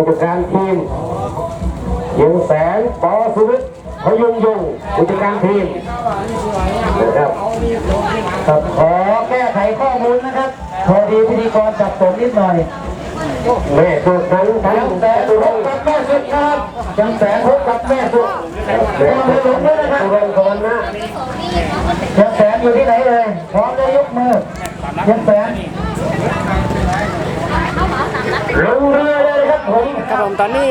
ผู้จัดการทีมเยียงแสนปอสุวิทย์พยุงยงผู้จัดการทีมนะครับครับขอแก้ไขข้อมูลนะครับ พอดีพิธีกรจับผมนิดหน่อยแม่สุดนั้นทั้งแสนพบกับแม่สุดครับจังแสนพบกับแม่สุดแม่สุดด้วยนะครับสุวรรณสวรรณนะจังแสนอยู่ที่ไหนเลยพร้อมจะยกมือจังแสนลงเรือเลย ครับผมตอนนี้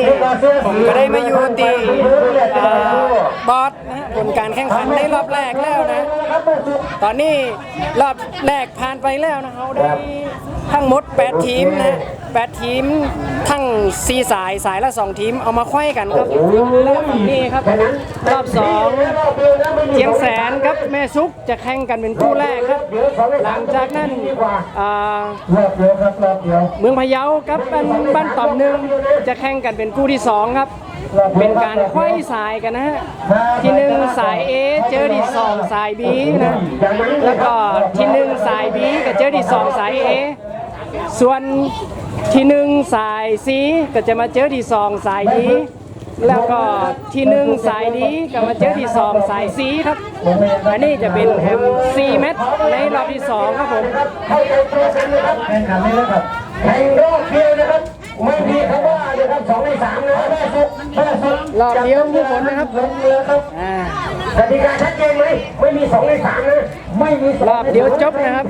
ผมก็ได้มาอยู่ที่เอ่อบอสนะผลการแข่งขันในรอบแรกแล้วนะ ตอนนี้รอบแรกผ่านไปแล้วนะเขาได้ทั้งหมด 8 ทีมนะ8ทีมทั้ง4สายสายละ 2 ทีมเอามาคว้ยกันครับแล้วตอนนี้ครับ รอบ 2เชียงแสนกับแม่ซุกจะแข่งกันเป็นคู่แรกครับ หลังจากนั้นรอบเดียวครับรอบเดียวเมืองพะเยากับบ้านบ้านต่อมหนึ่งจะแข่งกันเป็นคู่ที่สองครับ เป็นการไขว้สายกันนะฮะ ที่หนึ่งสาย A เจอที่สองสาย B นะ แล้วก็ที่หนึ่งสาย B กับเจอที่สองสาย A ส่วนที่หนึ่งสาย C ก็จะมาเจอที่สองสาย D แล้วก็ที่หนึ่งสายดีก็มาเจอที่สองสาย C ครับ อันนี้จะเป็นแฮม4เม็ดในรอบที่สองครับผมเข้าใจตัวกันนะครับแข่งขันนี้นะครับแข่งรอบเดียวนะครับ ไม่มีคำว่านะครับสองในสามนะแม่สุดแม่สุดรอบเดียวผู้ผลนะครับลงเรือครับอ่ากติกาชัดเจนไหมไม่มีสองในสามนะไม่มีสงรอบเดียวจบนะครับ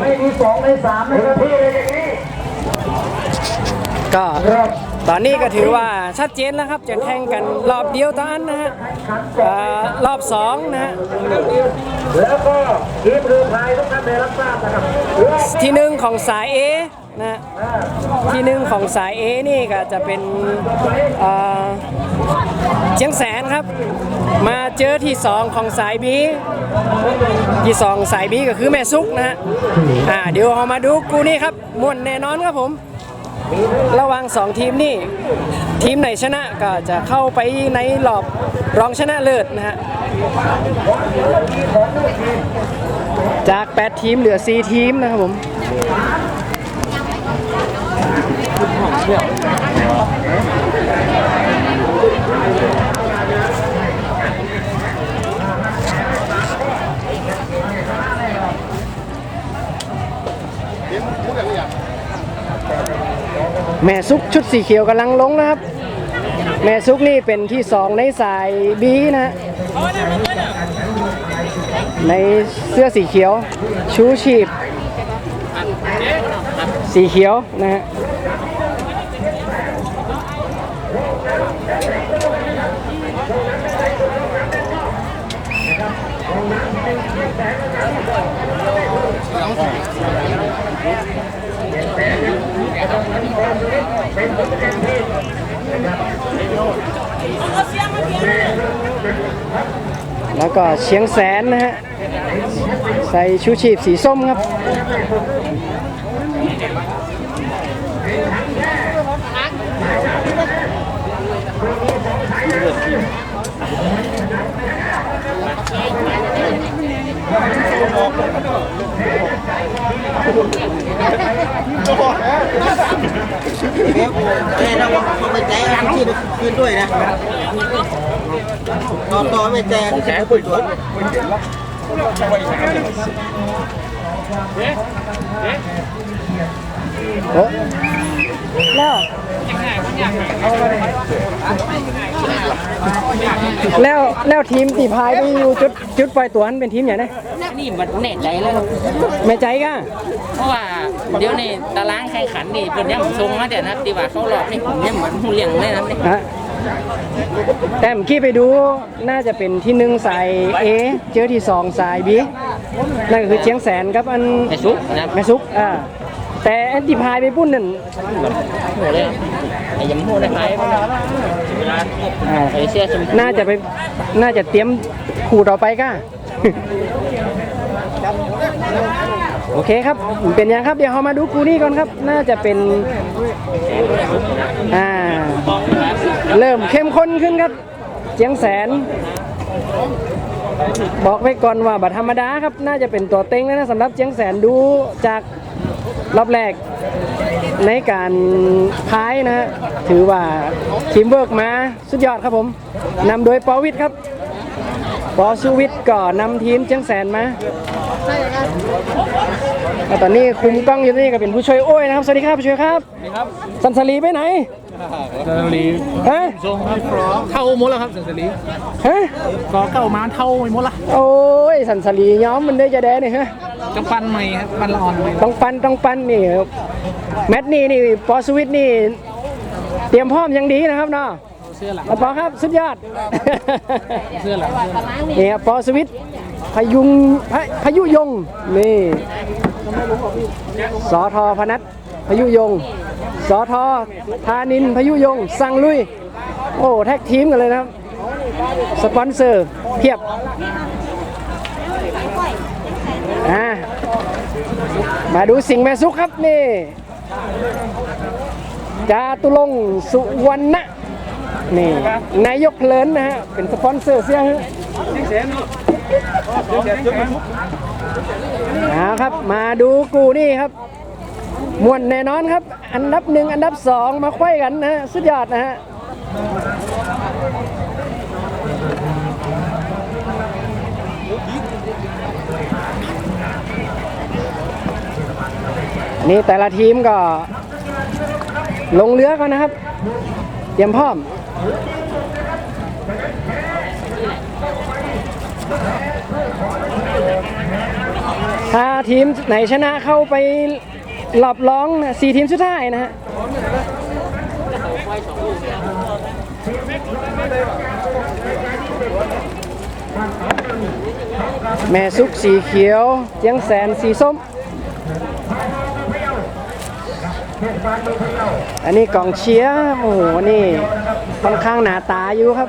ไม่มีสองในสามนะครับพี่เลยอย่างนี้ ก็ตอนนี้ก็ถือว่าชัดเจนแล้วครับจะแข่งกันรอบเดียวเท่านั้นนะฮะรอบสองนะฮะแล้วก็ทีมเรือพายทุกท่านได้รับทราบนะครับที่หนึ่งของสาย A นะที่หนึ่งของสาย A นี่ก็จะเป็นเชียงแสนครับ มาเจอที่สองของสาย B ที่สองสาย B ก็คือแม่ซุกนะฮะเดี๋ยวเรามาดูกูนี่ครับม่วนแน่นอนครับผม ระหว่างสองทีมนี่ทีมไหนชนะก็จะเข้าไปในรอบรองชนะเลิศนะฮะจาก 8 ทีมเหลือ 4 ทีมนะครับผม แม่ซุกชุดสีเขียวกำลังลงนะครับ แม่ซุกนี่เป็นที่2ในสายบีนะฮะในเสื้อสีเขียว ชูชีพ สีเขียวนะฮะ แล้วก็เชียงแสนนะฮะใส่ชูชีพสีส้มครับเอ้ ยเราต้องไปแจ้งอาชีพคืนด้วยนะต่อต่อไม่แจ้งแจ้งคุยตัวแล้ว แล้วแล้วทีมตีพายไปอยู่จุดจุดปล่อยตัวนั้นเป็นทีมอย่างไรนี่มันแน่ใจแล้วไม่ใจก็เพราะว่าเดี๋ยวนี้ตารางแข่งขันนี่เป็นยังทรงมาเดี๋ยวนะตีว่าเขาหลอกนี่ผมยังเหมือนหูเลี้ยงเลยนะนี่ฮะแต่เมื่อกี้ไปดูน่าจะเป็นที่หนึ่งสาย A เจอที่สองสาย B นั่นก็คือเชียงแสนครับอันไอ้ซุกนะแม่ซุกอ่าแต่อันที่พายไปปุ้นนั่น หัวเลยไอ้ยำหัวได้ไหมอ่าไอ้เสื้อชมพูน่าจะไปน่าจะเตรียมขู่ต่อไปก้า โอเคครับ เป็นยังครับ เดี๋ยวเรามาดูคู่นี้ก่อนครับ น่าจะเป็น อ่า เริ่มเข้มข้นขึ้นครับ เจียงแสน บอกไว้ก่อนว่าบัตรธรรมดาครับ น่าจะเป็นตัวเต็งแล้วนะสำหรับเจียงแสนดูจากรอบแรก ในการพายนะฮะถือว่าทีมเวิร์กมาสุดยอดครับผมนำโดยปอวิทย์ครับปอสุวิทย์ก็นำทีมเจียงแสนมาแล้วตอนนี้คุมกล้องอยู่นี่ก็เป็นผู้ช่วยโอ้ยนะครับ สวัสดีครับผู้ช่วยครับสันสลีไปไหนสันสลีฮะทรงครับเท่าหมดแล้วครับสันสลีฮะก็เก้ามาเท่าไปหมดละโอ้ยสันสลีย้อมมันได้จะแดเนี่ยฮะ จังปันใหม่ครับปันละอ่อนใหม่ต้องปั้นต้องปั้นนี่แมตช์นี้นี่ปอสวิตนี่ เตรียมพร้อมอย่างดีนะครับเนาะเสื้อหลังแล้วปอครับสุดยอดเสื้อหลังนี่ครับปอสวิตพยุงพะพยุยงนี่สอทอพนัทพยุยงสอทอธานินพยุยงสั่งลุย โอ้แท็กทีมกันเลยนะครับ สปอนเซอร์เพียบ อ่ามาดูสิ่งแม่ซุกครับนี่จาตุรงสุวรรณะนี่นายกเพลินนะฮะ เป็นสปอนเซอร์เสียฮะเอาครับมาดูกูนี่ครับมวนแน่นอนครับ อันดับหนึ่งอันดับสองมาควยกันนะฮะ สุดยอดนะฮะ นี่แต่ละทีมก็ ลงเรือก่อนนะครับ เตรียมพร้อม ถ้าทีมไหนชนะเข้าไปหลอบร้องนะสี่ทีมสุดท้ายนะฮะแม่ซุกสีเขียวเจียงแสนสีส้ม อันนี้กองเชียร์โอ้โหนี่ค่อนข้างหนาตาอยู่ครับ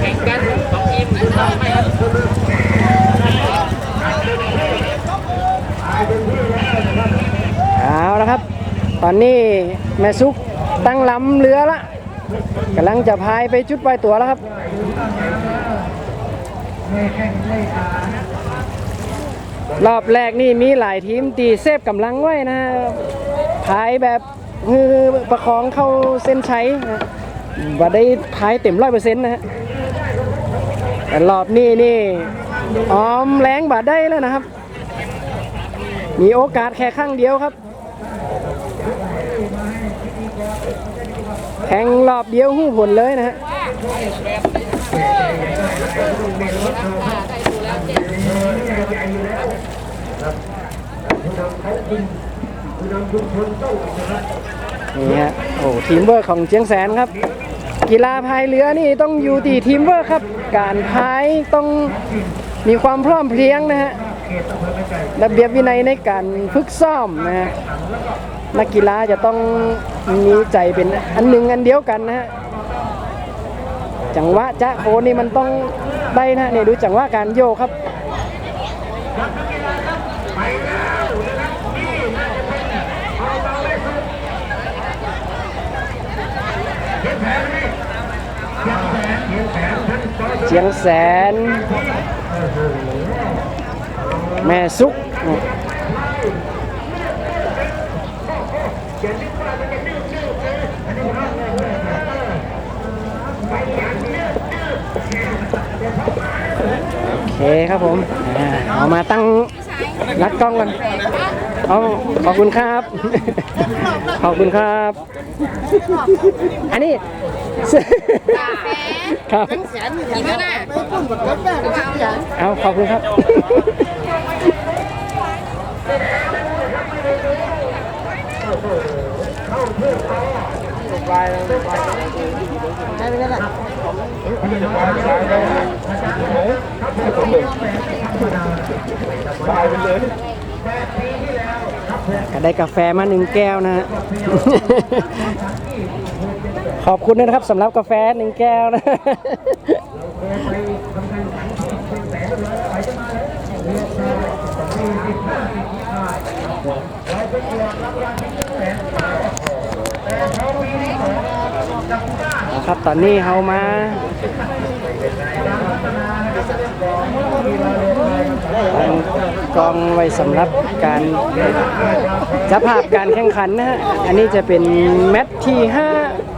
แข่งกันสองทีมต้องไม่ครับ เอาละครับ ตอนนี้แม่ซุกตั้งลำเรือละกำลังจะพายไปจุดปล่อยตัวแล้วครับรอบแรกนี่มีหลายทีมตีเซฟกำลังไว้นะพายแบบมือประคองเข้าเส้นชัยนะว่าได้พายเต็มร้อยเปอร์เซ็นต์นะฮะแต่รอบนี้นี่ออมแรงบาดได้แล้วนะครับ มีโอกาสแค่ครั้งเดียวครับ แข่งรอบเดียวหู้ผลเลยนะฮะนี่ฮะโอ้ทีมเวิร์กของเจียงแสนครับ กีฬาพายเรือนี่ต้องอยู่ที่ทีมเวิร์กครับ การพายต้องมีความพร้อมเพรียงนะฮะระเบียบวินัยในการฝึกซ้อมนะฮะ นักกีฬาจะต้องมีใจเป็นอันหนึ่งอันเดียวกันนะฮะจังหวะจะโคนี่มันต้องได้นะเนี่ยดูจังหวะการโยกครับเชียงแสน แม่ซุก เคครับผมอ่าเอามาตั้งรัดกล้องกันเอาขอบคุณครับ ขอบคุณครับ อันนี้ครับกินแล้วนะไปพุ่งกับรถแม่ไปเสียงเอาขอบคุณครับ ใช่ไหมล่ะ ก็ได้กาแฟมาหนึ่งแก้วนะฮะ ขอบคุณด้วยนะครับสำหรับกาแฟหนึ่งแก้วนะ ครับตอนนี้เรามาตั้งกองไว้สำหรับการจับภาพการแข่งขันนะฮะ อันนี้จะเป็นแมตช์ที่ 5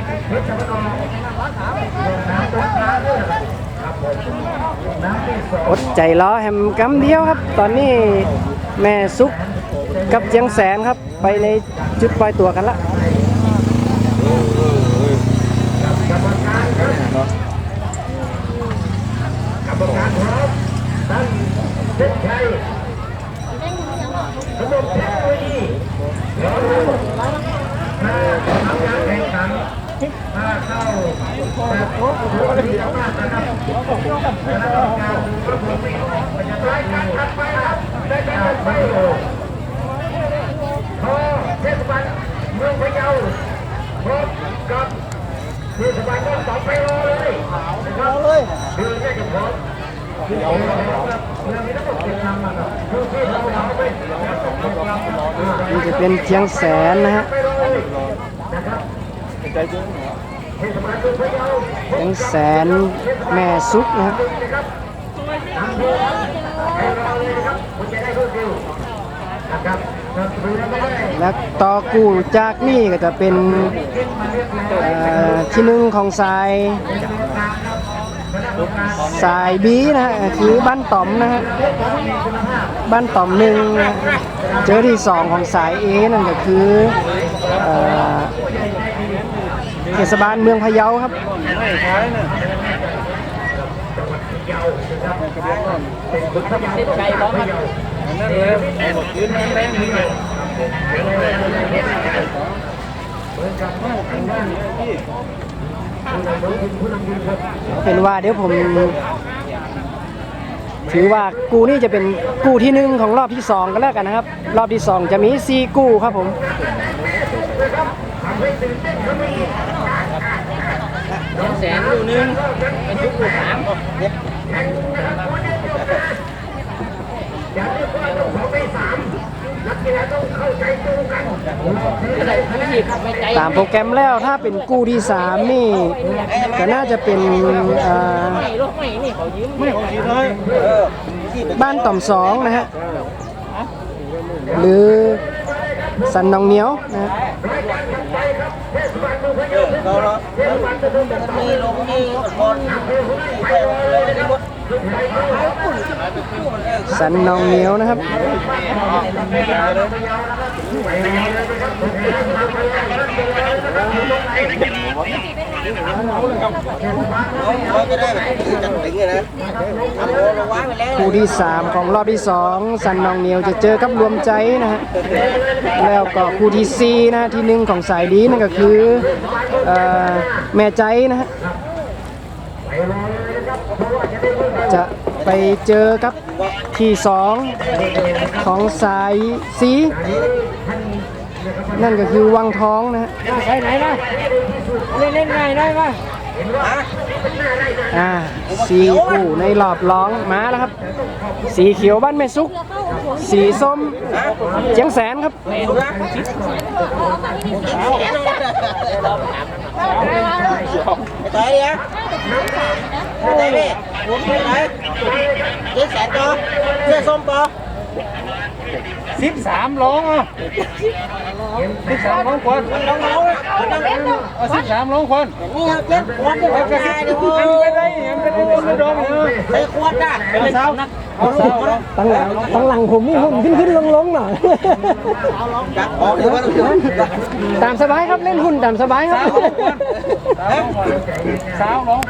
อดใจรอแฮมกำเดียวครับ ตอนนี้แม่ซุกกับเจียงแสนครับ ไปในจุดปล่อยตัวกันละ เทศบาลเมืองพะเยาพบกับเทศบาลเมืองสองไปรอเลยนะครับเลยคือแค่จะพร้อมเมืองนี้ต้องเก็บนำมาครับคือที่เราเอาไปนี่จะเป็นเจียงแสนนะฮะนะครับเทศบาลเยาเจี ยงแสนแม่ซุกนะฮะไปนะครับแล้วไม่ได้แล้วต่อกู้จากนี่ก็จะเป็นที่หนึ่งของสายสายบีนะฮะคือบ้านต่อมนะฮะบ้านต่อมหนึ่งเจอที่สองของสายเอนั่นก็คือ ศบาลเมืองพะเยาครับเป็นว่าเดี๋ยวผม ถือว่ากูนี่จะเป็นกูที่หนึ่งของรอบที่สองกันแล้วกันนะครับ รอบที่สองจะมีซีกูครับผม แสนอยู่นึงเป็นทุกลูกสามตามโปรแกรมแล้วถ้าเป็นกู้ที่สามนี่ก็น่าจะเป็นอ่าบ้านต่อมสองนะฮะ หรือสันนองเหนียวนะ ฮะมีลงมีคนสันนองเหนียวนะครับ เขาจะได้แบบจัดถึงเลยนะทำโลระวังไปแล้วคู่ที่ 3 ของรอบที่ 2 สันนองเหนียวจะเจอกับรวมใจนะฮะแล้วก็คู่ที่4นะฮะที่หนึ่งของสายดีนั่นก็คือออแม่ใจนะฮะจะไปเจอกับที่2ของสายสี นั่นก็คือวังท้องนะฮะไปไหนนะ เล่นเล่นไงได้ปะอ่าสีคู่ในรอบร้องมาแล้วครับ สีเขียวบ้านแม่ซุก สีส้มเจียงแสนครับไปเนี่ยไปพี่ไปเจ๊แสนต่อเจ๊ส้มต่อ สิบสามร้องอะสิบสามร้องคนน้องๆอะน้องเอาสิบสามร้องคนๆนี่ครับเจ๊ขวดนี่ทำงานดิโว้ไม่ได้ยังไม่ได้ไม่โดนเลยใส่ขวดอะเป็นเช้า ตั้งหลังตั้งหลังผมนี่หุ่นขึ้นขึ้นลงลงหน่อยจักออกเดี๋ยวว่าต้องตามสบายครับเล่นหุ่นตามสบายครับสาวร้อง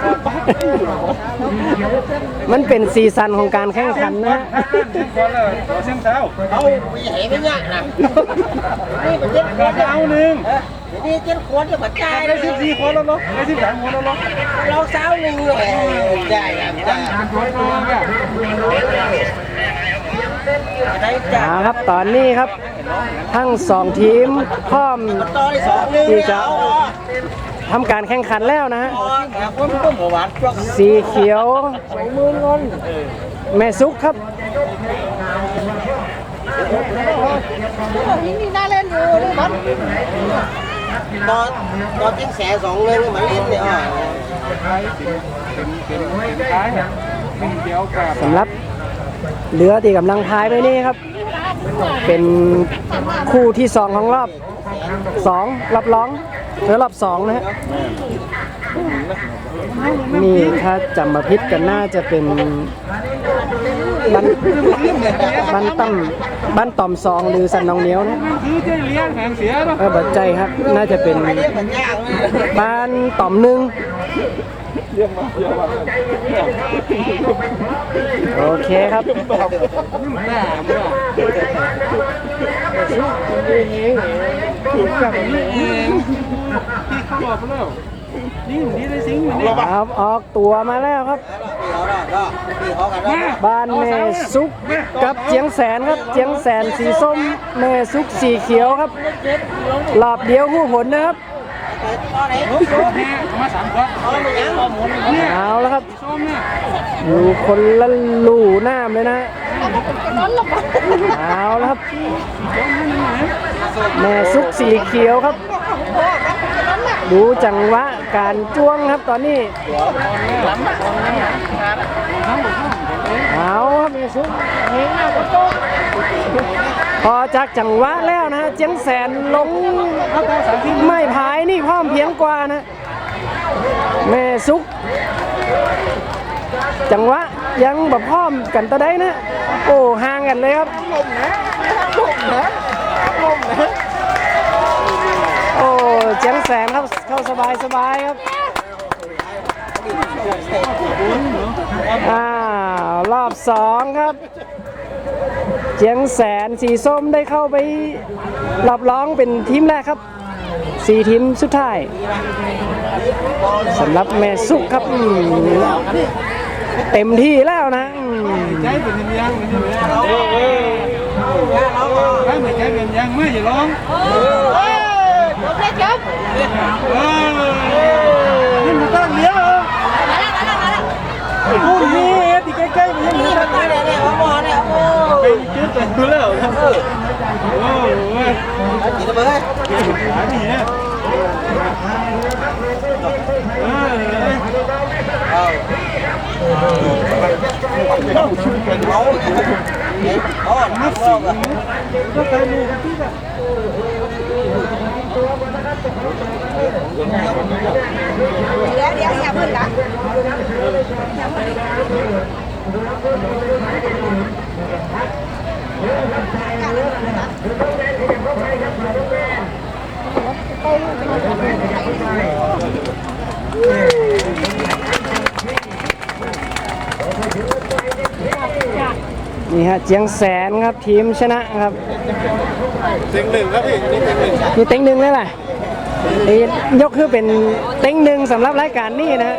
มันเป็นซีซันของการแข่งขันนะก่อนเลยเส้นเท้าเอาไปเหยไม่ยากนะนี่มันเจ็ดขวดเอาหนึ่ง นี่เจ็ดขวดจะมาจ่ายเลได้ยสิบสี่คนแล้วเนาะได้สิบสามคนแล้วเนาะเราสาวหนึ่งเลยจ่ายครับจ่ายได้จ่ายเอาครับตอนนี้ครับ ทั้งสองทีมพร้อมต่อได้สองหนึ่งที่จะเอาทำการแข่งขันแล้วนะฮะแต่คนก็หมู่บ้านพวกสีเขียวสองมือเงินแม่ซุกครับ ตอนตอนจิ้งแสสองเลยมันเล่นเนี่ยอะท้ายอะเดียวกับสำหรับเรือที่กำลังพายไปนี่ครับ เป็นคู่ที่สองของรอบสองรอบร้องหรือรอบสองนะฮะนี่ถ้าจำมาพิษกันน่าจะเป็น บ้านบ้านต่ำบ้านต่อมสองหรือสันนองเหนียวนะคือจะเลี้ยงแหงเสียเนาะเออบัดใจครับ น่าจะเป็นเล่นมันยากเลยบ้านต่อมหนึ่งโอเคครับเขาบอกแล้ว นี่นี่ได้สิงมันนี่ครับออกตัวมาแล้วครับพี่เขาก็พี่เขากันแล้วบ้านแม่ซุกกับเจียงแสนครับเจียงแสนสีส้มแม่ซุกสีเขียวครับรอบเดียวผู้ผลนะครับตอนไหนมาสามคนเอามันยังเอาหมุนเอาแล้วครับส้มเนี่ยอยู่คนละลู่น้ำเลยนะเอาแล้วครับแม่ซุกสีเขียวครับ ดูจังหวะ การจ้วงครับตอนนี้เอาครับแม่ซุกพอจากจังหวะแล้วนะฮะเจียงแสนลงไม่พายนี่พร้อมเพียงกว่านะแม่ซุก จังหวะยังแบบพร้อมกันตะได้นะโอ้ห่างกันเลยครับลมนะลมนะลมนะโอ้เจียงแสนครับ เข้าสบายสบายครับอ้าวรอบสองครับ เจียงแสนสีส้มได้เข้าไปรอบร้องเป็นทีมแรกครับสี่ทีมสุดท้ายสำหรับแม่สุกครับเต็มที่แล้วนะใจเป็นยังเป็นยังไม่ใจเป็นยังไม่อย่าร้อง นี่มันตั้งเลี้ยงเหรอพูดนี่ที่ใกล้ๆมันยังเหมือนกันเนี่ยเนี่ยเอาหมอเนี่ยโอ้ เป็นจุดแต่ดูแล้วครับโอ้ยกินไปเลยหานี่เนี่ยเออเอาเอาเอานับสิก็เคยมีกันที่แบบเดี๋ยวเดี๋ยวอย่าเพิ่งนะนี่ฮะเจียงแสนครับทีมชนะครับเต็งหนึ่งครับพี่นี่เต็งหนึ่ง มีเต็งหนึ่งเลยล่ะ นี่ยกคือเป็นเต็งหนึ่งสำหรับรายการนี้นะฮะ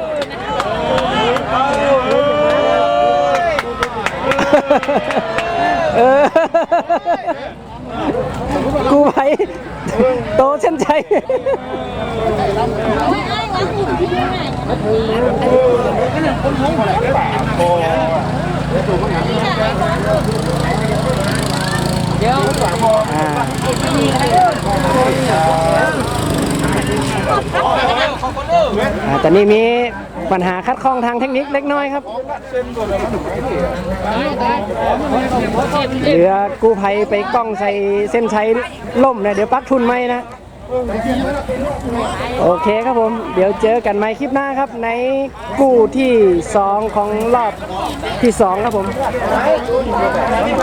เออกูไปโตเช่นใจ อ่าตอนนี้มีปัญหาคัดข้องทางเทคนิคเล็กน้อยครับเรือกู้ภัยไปกล้องใส่เส้นชัยล่มนะเดี๋ยวปักทุนไหมนะ โอเคครับผม เดี๋ยวเจอกันใหม่คลิปหน้าครับ ในกู้ที่ 2 ของรอบที่ 2 ครับผม